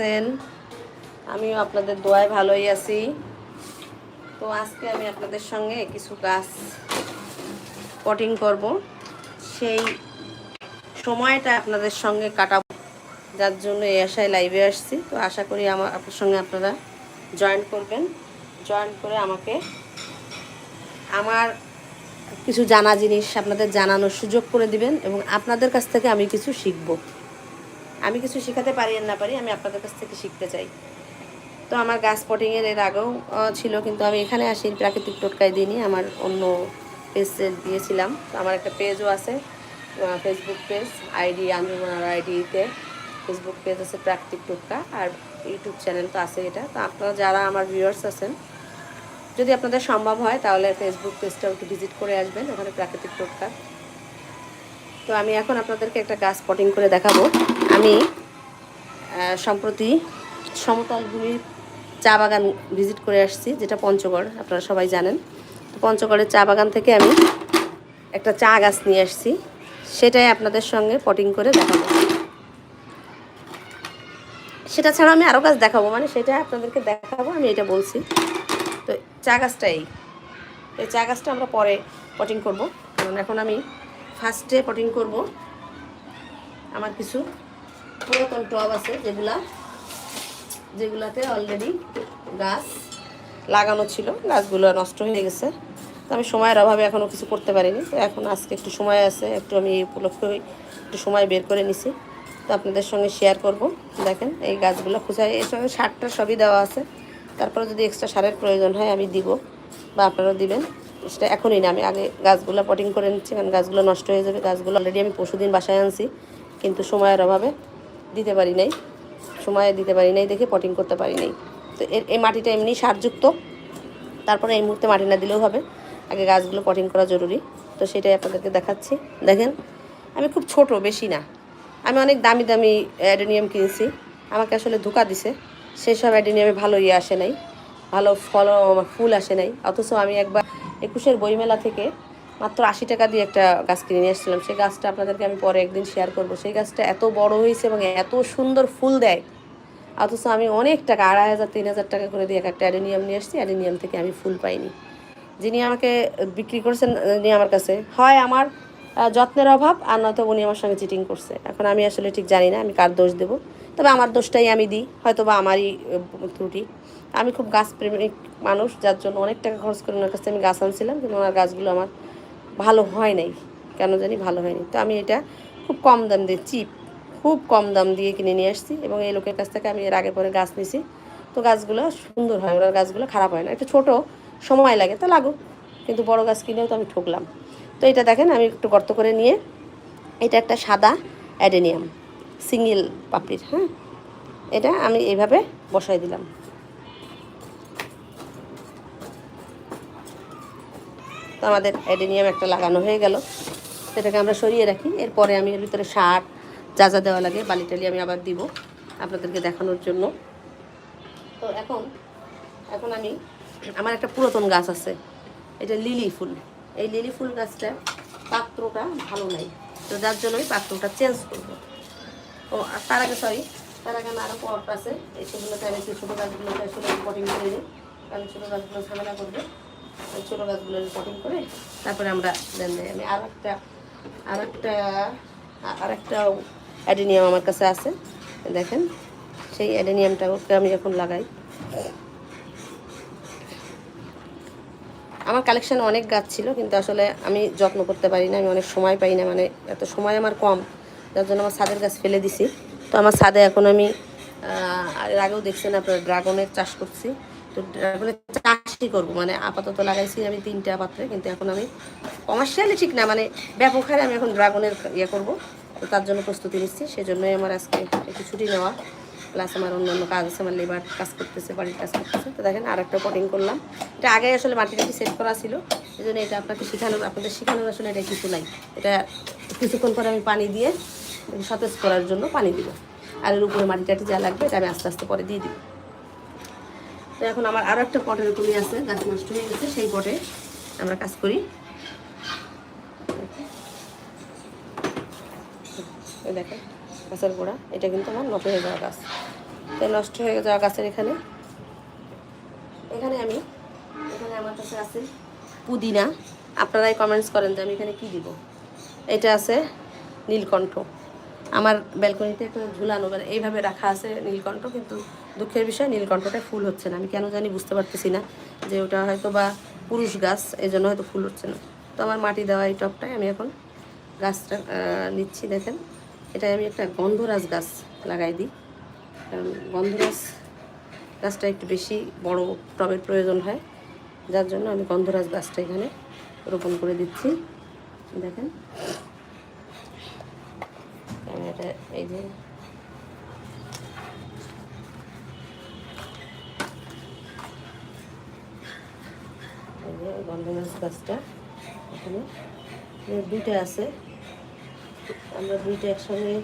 আছেন? আমিও আপনাদের দোয়ায় ভালোই আছি। তো আজকে আমি আপনাদের সঙ্গে কিছু গাছ পটিং করব। সেই সময়টা আপনাদের সঙ্গে কাটাবো। যার জন্য এই আশায় লাইভে আসছি। তো আশা করি আমার আপনার সঙ্গে আপনারা জয়েন করবেন। জয়েন করে আমাকে আমার কিছু জানা জিনিস আপনাদের জানানোর সুযোগ করে দিবেন এবং আপনাদের কাছ থেকে আমি কিছু শিখব। আমি কিছু শেখাতে পারি আর না পারি, আমি আপনাদের কাছ থেকে শিখতে চাই। তো আমার গাছ পটিংয়ের এর আগেও ছিল, কিন্তু আমি এখানে আসি, প্রাকৃতিক টোটকায় দিইনি, আমার অন্য পেজ দিয়েছিলাম। তো আমার একটা পেজও আছে ফেসবুক পেজ আইডি ওনার আইডিতে ফেসবুক পেজ আছে প্রাকৃতিক টোটকা, আর ইউটিউব চ্যানেল তো আছে এটা। তো আপনারা যারা আমার ভিউয়ার্স আছেন, যদি আপনাদের সম্ভব হয়, তাহলে ফেসবুক পেজটাও একটু ভিজিট করে আসবেন, ওখানে প্রাকৃতিক টোটকা। তো আমি এখন আপনাদেরকে একটা গাছ পটিং করে দেখাবো। আমি সম্প্রতি সমতল ভূমির চা বাগান ভিজিট করে আসছি, যেটা পঞ্চগড়, আপনারা সবাই জানেন। তো পঞ্চগড়ের চা বাগান থেকে আমি একটা চা গাছ নিয়ে আসছি, সেটাই আপনাদের সঙ্গে পটিং করে দেখাবো। সেটা ছাড়া আমি আরও গাছ দেখাবো মানে সেটা আপনাদেরকে দেখাবো, আমি এটা বলছি। তো চা গাছটা এই। এই চা গাছটা আমরা পরে পটিং করব, কারণ এখন আমি ফার্স্টে পটিং করব। আমার কিছু পুরাতন টব আছে যেগুলা, যেগুলাতে অলরেডি গাছ লাগানো ছিল, গাছগুলো নষ্ট হয়ে গেছে। তো আমি সময়ের অভাবে এখনও কিছু করতে পারিনি। তো এখন আজকে একটু সময় আছে, একটু আমি এই উপলক্ষে একটু সময় বের করে নিছি। তো আপনাদের সঙ্গে শেয়ার করব। দেখেন, এই গাছগুলো খুঁজায় এর সঙ্গে সারটা সবই দেওয়া আছে। তারপরে যদি এক্সট্রা সারের প্রয়োজন হয়, আমি দিব বা আপনারাও দিবেন। সেটা এখনই না, আমি আগে গাছগুলো পটিং করে নিচ্ছি, কারণ গাছগুলো নষ্ট হয়ে যাবে। গাছগুলো অলরেডি আমি পশুদিন বাসায় আনছি, কিন্তু সময়ের অভাবে দিতে পারি নাই, সময় দিতে পারি নাই, দেখে পটিং করতে পারি নাই। তো এর, এই মাটিটা এমনি সারযুক্ত। তারপরে এই মুহূর্তে মাটি না দিলেও হবে, আগে গাছগুলো পটিং করা জরুরি। তো সেটাই আপনাদেরকে দেখাচ্ছি। দেখেন, আমি খুব ছোট, বেশি না। আমি অনেক দামি দামি অ্যাডেনিয়াম কিনছি। আমাকে আসলে ধোকা দিছে। সেসব অ্যাডেনিয়ামে ভালো ইয়ে আসে নাই। ভালো ফল ফুল আসে নাই। অথচ আমি একবার একুশের বইমেলা থেকে মাত্র আশি টাকা দিয়ে একটা গাছ কিনে নিয়ে এসেছিলাম। সেই গাছটা আপনাদেরকে আমি পরে একদিন শেয়ার করব। সেই গাছটা এত বড় হয়েছে এবং এত সুন্দর ফুল দেয়। অথচ আমি অনেক টাকা, আড়াই হাজার, তিন হাজার টাকা করে দিয়ে একটা অ্যাডেনিয়াম নিয়ে আসছি অ্যাডেনিয়াম থেকে আমি ফুল পাইনি। যিনি আমাকে বিক্রি করছেন, উনি আমার কাছে। হয় আমার যত্নের অভাব, আর নয়তো উনি আমার সঙ্গে চিটিং করছে। এখন আমি আসলে ঠিক জানি না আমি কার দোষ দেবো। তবে আমার দোষটাই আমি দিই হয়তো বা আমারই ত্রুটি। আমি খুব গাছ প্রেমিক মানুষ, যার জন্য অনেক টাকা খরচ করে ওনার কাছে আমি গাছ আনছিলাম, কিন্তু ওনার গাছগুলো আমার ভালো হয় নাই। কেন জানি ভালো হয়নি। তো আমি এটা খুব কম দাম দিয়ে চিপ, খুব কম দাম দিয়ে কিনে নিয়ে আসছি এবং এই লোকের কাছ থেকে আমি এর আগে পরে গাছ নিছি। তো গাছগুলো সুন্দর হয়, ওনার গাছগুলো খারাপ হয় না। একটু ছোটো, সময় লাগে তো লাগুক, কিন্তু বড় গাছ কিনেও তো আমি ঠকলাম। তো এটা দেখেন, আমি একটু গর্ত করে নিয়ে, এটা একটা সাদা অ্যাডেনিয়াম, সিঙ্গেল পাপড়ির হ্যাঁ? এটা আমি এইভাবে বসাই দিলাম। তো আমাদের অ্যাডেনিয়াম একটা লাগানো হয়ে গেল। সেটাকে আমরা সরিয়ে রাখি। এরপরে আমি এর ভিতরে সার যা যা দেওয়া লাগে, বালি টালি আমি আবার দিব আপনাদেরকে দেখানোর জন্য। তো এখন এখন আমি, আমার একটা পুরাতন গাছ আছে, এটা লিলি ফুল। এই লিলি ফুল গাছটা পাত্রটা ভালো নাই। তো যার জন্য আমি পাত্রটা চেঞ্জ করব। ও, আর তার আগে সরি তার আগে আমার আরও পট আছে। এই সেগুলোতে আমি একটু ছোটো গাছগুলোতে আসলে পটিং করে নিই। কারণ ছোটো গাছগুলো ঝামেলা করবে। ছোটো গাছগুলো পটিং করে, তারপরে আমরা দেন আমি আর একটা আর একটা আর একটা অ্যাডেনিয়াম আমার কাছে আছে, দেখেন, সেই অ্যাডেনিয়ামটাকে আমি এখন লাগাই। আমার কালেকশানে অনেক গাছ ছিল, কিন্তু আসলে আমি যত্ন করতে পারি না, আমি অনেক সময় পাই না মানে এত সময় আমার কম, যার জন্য আমার ছাদের গাছ ফেলে দিছি। তো আমার ছাদে এখন আমি এর আগেও দেখছেন আপনার, ড্রাগনের চাষ করছি। তো ড্রাগনের চাষই করব। মানে আপাতত লাগাইছি আমি তিনটা পাত্রে, কিন্তু এখন আমি কমার্শিয়ালি ঠিক না মানে ব্যাপক হারে আমি এখন ড্রাগনের ইয়ে করব। তো তার জন্য প্রস্তুতি নিচ্ছি, সেজন্যই আমার আজকে একটু ছুটি নেওয়া। প্লাস আমার অন্যান্য কাজ আছে, আমার লেবার কাজ করতেছে, বাড়ির কাজ করতেছে। তো দেখেন আর একটা পটিং করলাম। এটা আগে আসলে মাটিটাকে সেট করা ছিল এই জন্য এটা আপনাকে শেখানোর, আপনাদের শেখানোর আসলে এটা কিছু নাই। এটা কিছুক্ষণ পরে আমি পানি দিয়ে সতেজ করার জন্য পানি দিব। আর এর উপরে মাটি টাটি যা লাগবে এটা আমি আস্তে আস্তে পরে দিয়ে দিব। তো এখন আমার আরও একটা পটের কমি আছে, গাছ নষ্ট হয়ে গেছে, সেই পটে আমরা কাজ করি। দেখেন, গাছের গোড়া, এটা কিন্তু আমার নষ্ট হয়ে যাওয়া গাছ। তো নষ্ট হয়ে যাওয়া গাছের এখানে এখানে আমি, এখানে আমার কাছে আছে পুদিনা। আপনারাই কমেন্টস করেন যে আমি এখানে কি দিব। এটা আছে নীলকণ্ঠ। আমার ব্যালকনিতে একটা ঝুলানো মানে এইভাবে রাখা আছে নীলকণ্ঠ, কিন্তু দুঃখের বিষয় নীলকণ্ঠটা ফুল হচ্ছে না। আমি কেন জানি বুঝতে পারতেছি না যে ওটা হয়তো বা পুরুষ গাছ এই জন্য হয়তো ফুল হচ্ছে না। তো আমার মাটি দেওয়া এই টপটায় আমি এখন গাছটা নিচ্ছি, দেখেন। এটাই আমি একটা গন্ধরাজ গাছ লাগাই দিই। কারণ গন্ধরাজ গাছটা একটু বেশি বড় টবের প্রয়োজন হয়। যার জন্য আমি গন্ধরাজ গাছটা এখানে রোপণ করে দিচ্ছি। দেখেন। ক্যামেরাটা এই যে যে গন্ধরাজ গাছটা এখানে। দুইটা আছে। আমরা দুইটা একসঙ্গে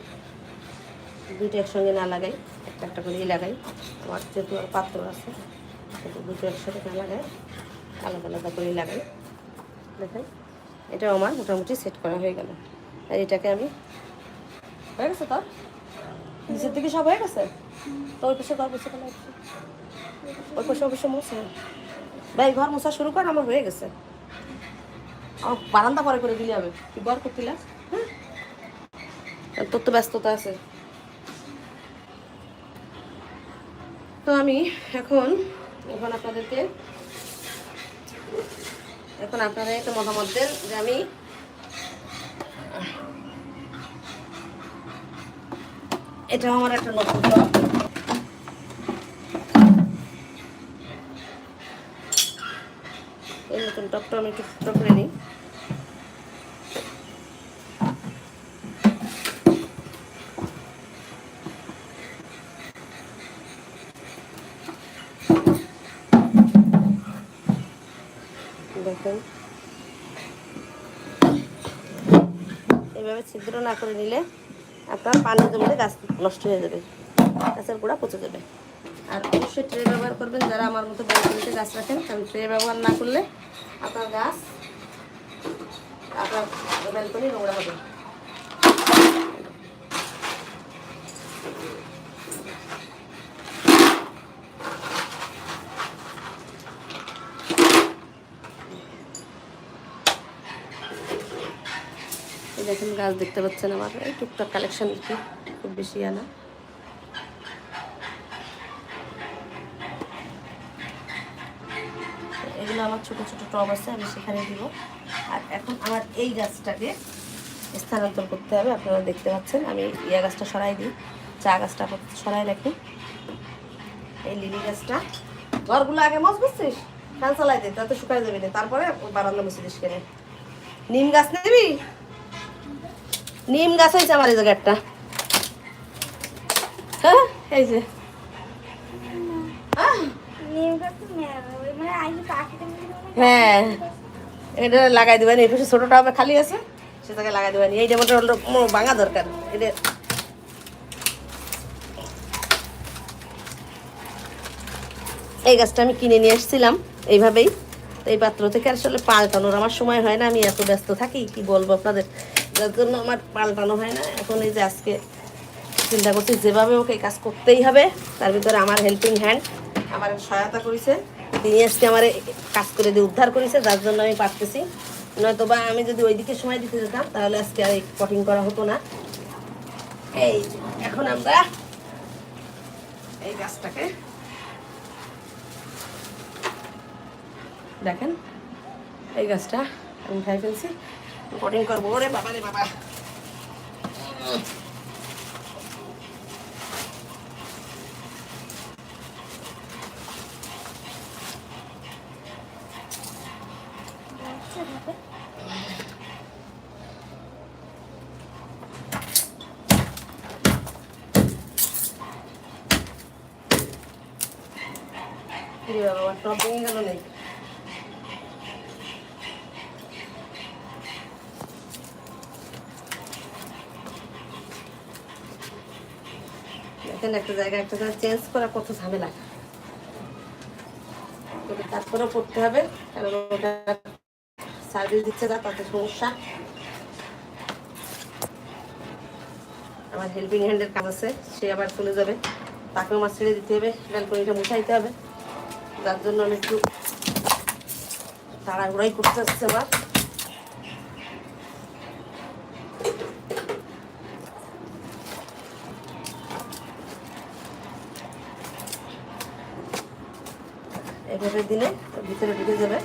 দুইটা একসঙ্গে না লাগাই, একটা একটা করেই লাগাই। আমার যেহেতু আর পাত্র আছে দুটো একসাথে না লাগাই, আলাদা আলাদা করেই লাগাই। দেখেন, এটাও আমার মোটামুটি সেট করা হয়ে গেল। আর এটাকে আমি, হয়ে গেছে তোর নিচের দিকে সব হয়ে গেছে? তো ওই পাশে ঘর বসে গেলে ওই পাশে ওই পাশে মোছে ভাই, ঘর মোছা শুরু কর, আমার হয়ে গেছে। আমার বারান্দা পরে করে দিলে হবে তুই ঘর করতিলা হ্যাঁ তোর তো ব্যস্ততা আছে। তো আমি এখন এখন আপনাদেরকে, এখন আপনারা একটা মতামত দেন যে আমি এটাও আমার একটা নতুন নতুন টপটা আমি একটু ফুটো করে নিই। দেখেন। এভাবে ছিদ্র না করে নিলে আপনার পানি জমলে গাছ নষ্ট হয়ে যাবে, গাছের গোড়া পচে যাবে। আর অবশ্যই ট্রে ব্যবহার করবেন, যারা আমার মতো ব্যালকনিতে গাছ রাখেন, কারণ ট্রে ব্যবহার না করলে আপনার গাছ, আপনার ব্যালকনি নোংরা হবে। দেখেন, গাছ দেখতে পাচ্ছেন আমার। এই টুকটাক কালেকশন খুব বেশি আনা এগুলো আমার ছোট ছোট টব আছে আমি সেখানে দিব। আর এখন আমার এই গাছটাকে স্থানান্তর করতে হবে আপনারা দেখতে পাচ্ছেন। আমি ইয়া গাছটা সরাই দিই চা গাছটা সরাই রাখি। এই লিলি গাছটা। ঘরগুলো আগে মজ বুঝছিস? ফ্যান চালাই দে তাতে শুকাই যাবি না তারপরে বারান্দা দিস কেনে। নিম গাছ নিবি? নিম গাছ হয়েছে আমার এই জায়গাটা হ্যাঁ এই যে। আহ, হ্যাঁ। এটা এই ছোটটা খালি আছে, সেটাকে দিবেন। এইটা দরকার। এই গাছটা আমি কিনে নিয়ে এসেছিলাম এইভাবেই। এই পাত্র থেকে আসলে পাল্টানোর আমার সময় হয় না, আমি এত ব্যস্ত থাকি, কি বলব আপনাদের? যার জন্য আমার পাল্টানো হয় না। এখন এই যে আজকে চিন্তা করছি, যেভাবে ওকে কাজ করতেই হবে, তার ভিতরে আমার হেল্পিং হ্যান্ড আমার সহায়তা করেছে। তিনি আজকে আমার কাজ করে দিয়ে উদ্ধার করেছে, যার জন্য আমি পারতেছি। নয়তো বা আমি যদি ওইদিকে সময় দিতে যেতাম, তাহলে আজকে আর কটিং করা হতো না। এই এখন আমরা এই গাছটাকে দেখেন, এই গাছটা আমি উঠাই ফেলছি। কটিং করব, ওরে বাবা রে বাবা কিরে বাবা আমার টপ ভেঙে গেল নেই একটা জায়গায় একটা জায়গায় চেঞ্জ করা কত ঝামেলা। তারপরেও করতে হবে, কারণ ওটা সার্ভিস দিচ্ছে না, তাতে সমস্যা। আমার হেল্পিং হ্যান্ডের কাজ আছে, সে আবার চলে যাবে। তাকেও মাছ ছেড়ে দিতে হবে, ব্যালকনিটা মুছাইতে হবে। যার জন্য আমি একটু তাড়াহুড়াই করতে হচ্ছে আমার এভাবে দিলে ভিতরে ঢুকে যাবে।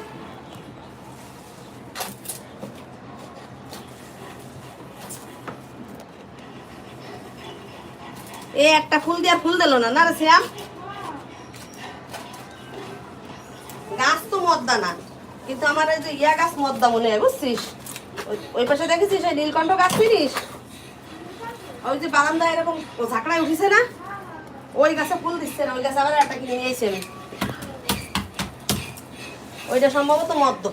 এ একটা ফুল দিয়ে ফুল দিল না না রে শ্যাম? গাছ তো মদ্দা না, কিন্তু আমার এই যে ইয়া গাছ মদ্দা মনে হয়, বুঝছিস? ওই- পাশে দেখেছিস ওই নীলকণ্ঠ গাছ চিনিস ওই যে বারান্দায় এরকম ঝাঁকড়ায় উঠিছে না? ওই গাছে ফুল দিচ্ছে না, ওই গাছে আবার একটা কিনে নিয়েছি আমি ওইটা সম্ভবত মদ্য।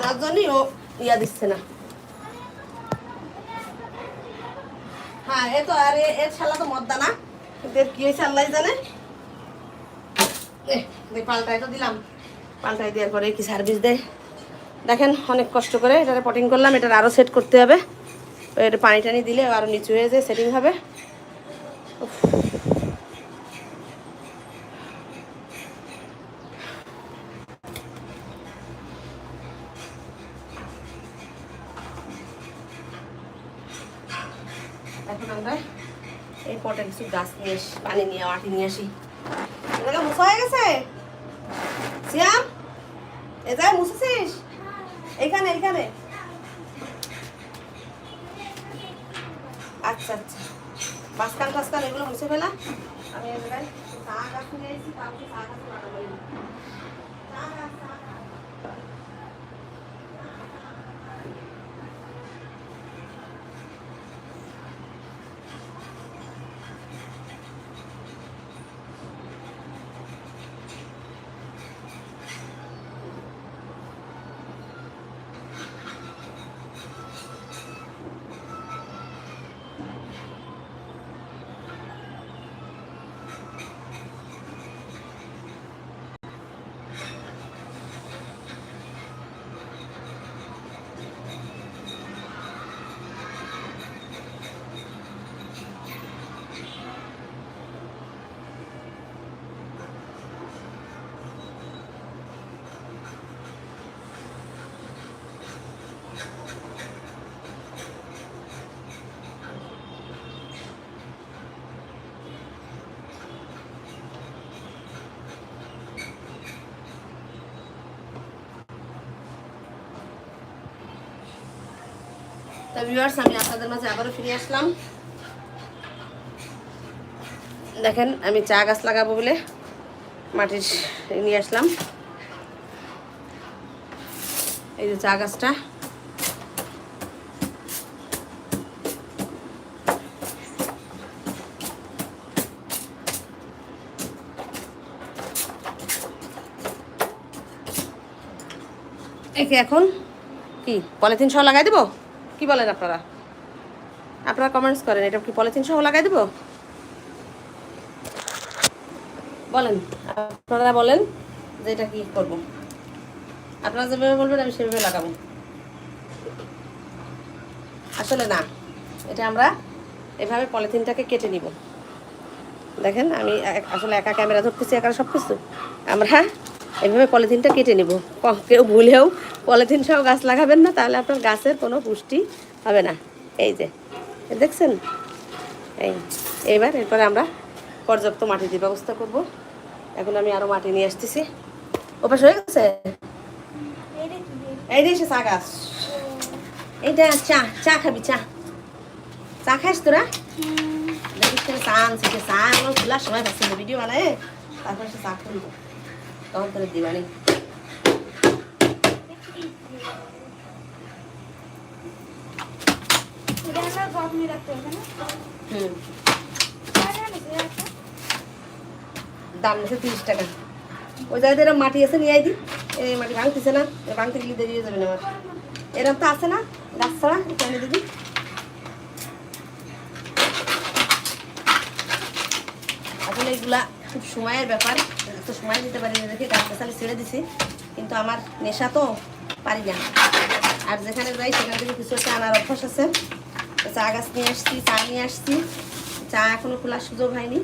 তার জন্যই ও ইয়া দিচ্ছে না। হ্যাঁ এ তো আর এর শালা তো মদ্দা না। কিন্তু এর কি হয়েছে আল্লাহ জানে। পাল্টাই তো দিলাম। পাল্টাই দেওয়ার পরে কি সার্ভিস দেয়? দেখেন, অনেক কষ্ট করে এটারে পটিং করলাম, এটার আরও সেট করতে হবে। এটা পানি টানি দিলে আরও নিচু হয়ে যায় সেটিং হবে। এখন আমরা এই কিছু গাছ নিয়ে পানি নিয়ে, মাটি নিয়ে আসি। এটাকে মুছা হয়ে গেছে? সিয়াম, এ মুছেছিস? এইখানে এইখানে। আচ্ছা আচ্ছা। মাঝখান টাঝখান এগুলো মুছে ফেলা। আমি এই চা গাছ নিয়ে এসেছি তারপরে চা গাছ আমি আপনাদের মাঝে আবারও ফিরে আসলাম। দেখেন, আমি চা গাছ লাগাবো বলে মাটির নিয়ে আসলাম। এই যে চা গাছটা। একে এখন কি, পলিথিন সহ লাগাই দেবো? কি বলেন আপনারা? আপনারা কমেন্টস করেন, এটা কি পলিথিন সহ লাগাই দেবো? বলেন, আপনারা বলেন যে এটা কি করব। আপনারা যেভাবে বলবেন, আমি সেভাবে লাগাবো। আসলে না, এটা আমরা এভাবে পলিথিনটাকে কেটে নিব। দেখেন, আমি আসলে একা ক্যামেরা ধরতেছি একা সব কিছু আমরা এভাবে পলিথিনটা কেটে নেব। কেউ ভুলেও পলিথিন সহ গাছ লাগাবেন না, তাহলে আপনার গাছের কোনো পুষ্টি হবে না। এই যে দেখছেন? এই এইবার এরপরে আমরা পর্যাপ্ত মাটি দিয়ে ব্যবস্থা করব। এখন আমি আরও মাটি নিয়ে আসতেছি। ওপাশ হয়ে গেছে? এই যে চা গাছ। এইটা চা চা খাবি, চা। চা খাইস তোরা? দেখিস চা আনছে, চা আনলো খোলার সময় পাচ্ছিল ভিডিও বানায়। তারপর সে চা খুলবো তখন তোরা দিবানি দাম নিচ্ছে তিরিশ টাকা। ওই এরকম মাটি আছে, নিয়ে আইদি এই মাটি ভাঙতেছে না ভাঙতে গেলে দেরি হয়ে যাবে না আমার। এরকম তো আছে না, গাছ ছাড়া দিদি আসলে এগুলা খুব সময়ের ব্যাপার। তো সময় দিতে পারি দেখে গাছ গাছালি ছেড়ে দিছি, কিন্তু আমার নেশা তো পারি না। আর যেখানে যাই, সেখান থেকে কিছু একটা আনার অভ্যাস আছে। চা গাছ নিয়ে আসছি, চা নিয়ে আসছি। চা এখনও খোলার সুযোগ হয়নি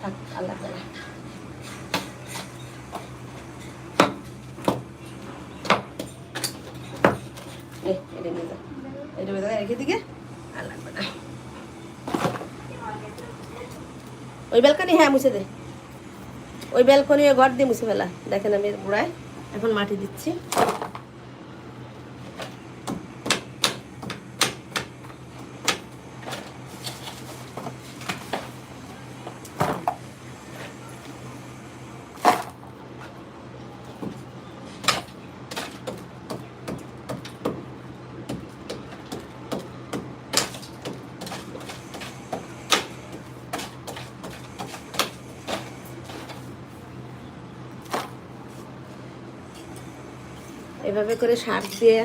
থাক, আল্লাহ তাআলা। এ, এটা নিয়ে যা। এটা ওই জায়গায় রেখে দিকে আর লাগবে না ওই ব্যালকনি হ্যাঁ মুছে দে। ওই ব্যালকনি ঘর দিয়ে মুছে ফেলা। দেখেন আমি বুড়ায়, এখন মাটি দিচ্ছি। এভাবে করে সার দিয়ে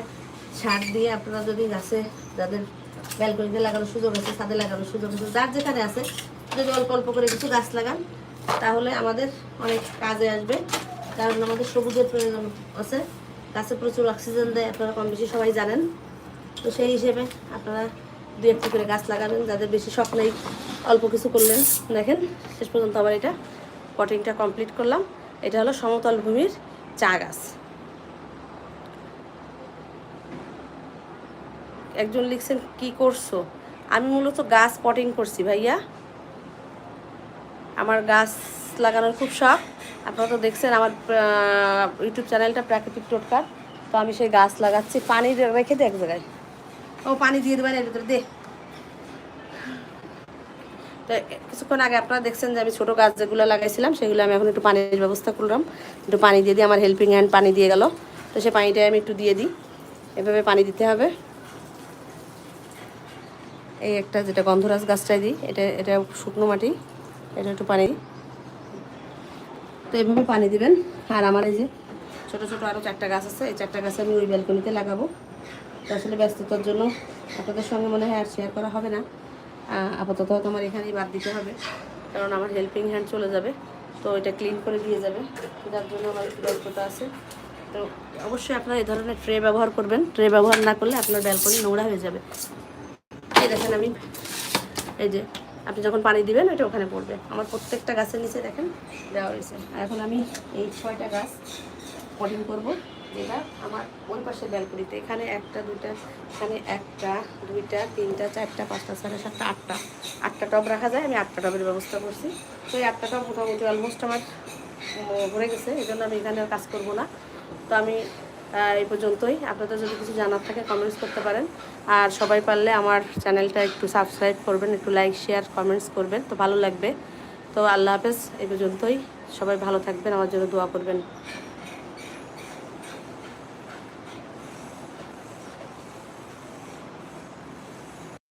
সার দিয়ে আপনারা যদি গাছে যাদের ব্যালকনিতে লাগানোর সুযোগ আছে, ছাদে লাগানোর সুযোগ আছে, যার যেখানে আছে, যদি অল্প অল্প করে কিছু গাছ লাগান, তাহলে আমাদের অনেক কাজে আসবে। কারণ আমাদের সবুজের প্রয়োজন আছে। গাছে প্রচুর অক্সিজেন দেয়, আপনারা কম বেশি সবাই জানেন। তো সেই হিসেবে আপনারা দু একটি করে গাছ লাগাবেন, যাদের বেশি শখ নেই, অল্প কিছু করলেন। দেখেন, শেষ পর্যন্ত আবার এটা পটিংটা কমপ্লিট করলাম। এটা হলো সমতল ভূমির চা গাছ। একজন লিখছেন, কি করছ? আমি মূলত গাছ পটিং করছি ভাইয়া। আমার গাছ লাগানোর খুব শখ। আপনারা তো দেখছেন আমার ইউটিউব চ্যানেলটা প্রাকৃতিক টোটকার তো আমি সেই গাছ লাগাচ্ছি। পানি রেখে দে এক জায়গায়। ও, পানি দিয়ে দেবেন এর ভিতরে, দে। তো কিছুক্ষণ আগে আপনারা দেখছেন যে আমি ছোটো গাছ যেগুলো লাগাইছিলাম, সেগুলো আমি এখন একটু পানির ব্যবস্থা করলাম। একটু পানি দিয়ে দিই আমার হেল্পিং হ্যান্ড পানি দিয়ে গেল। তো সেই পানিটাই আমি একটু দিয়ে দিই। এভাবে পানি দিতে হবে। এই একটা যেটা গন্ধরাজ গাছটাই দিই, এটা এটা শুকনো মাটি, এটা একটু পানি তো এভাবে পানি দিবেন। আর আমার এই যে ছোটো ছোটো আরও চারটা গাছ আছে, এই চারটা গাছ আমি ওই ব্যালকনিতে লাগাবো। তো আসলে ব্যস্ততার জন্য আপনাদের সঙ্গে মনে হয় আর শেয়ার করা হবে না। আপাতত হয়তো আমার এখানেই বাদ দিতে হবে, কারণ আমার হেল্পিং হ্যান্ড চলে যাবে। তো এটা ক্লিন করে দিয়ে যাবে। যার জন্য আমার একটু ব্যস্ততা আছে। তো অবশ্যই আপনারা এই ধরনের ট্রে ব্যবহার করবেন। ট্রে ব্যবহার না করলে আপনার ব্যালকনি নোংরা হয়ে যাবে। এই দেখেন আমি। এই যে, আপনি যখন পানি দিবেন ওটা ওখানে পড়বে। আমার প্রত্যেকটা গাছের নিচে দেখেন, দেওয়া রয়েছে। আর এখন আমি এই ছয়টা গাছ পটিং করব, যেটা আমার ওই পাশে ব্যালকনিতে এখানে একটা, দুইটা, এখানে একটা, দুইটা, তিনটা, চারটা, পাঁচটা, ছয়টা, সাতটা, আটটা। আটটা টব রাখা যায়, আমি আটটা টবের ব্যবস্থা করছি। তো এই আটটা টব মোটামুটি অলমোস্ট আমার ভরে গেছে এই জন্য আমি এখানে কাজ করব না। তো আমি এই পর্যন্তই। আপনাদের যদি কিছু জানার থাকে কমেন্টস করতে পারেন। আর সবাই পারলে আমার চ্যানেলটা একটু সাবস্ক্রাইব করবেন, একটু লাইক শেয়ার কমেন্টস করবেন। তো ভালো লাগবে। তো আল্লাহ হাফেজ, এই পর্যন্তই। সবাই ভালো থাকবেন, আমার জন্য দোয়া করবেন।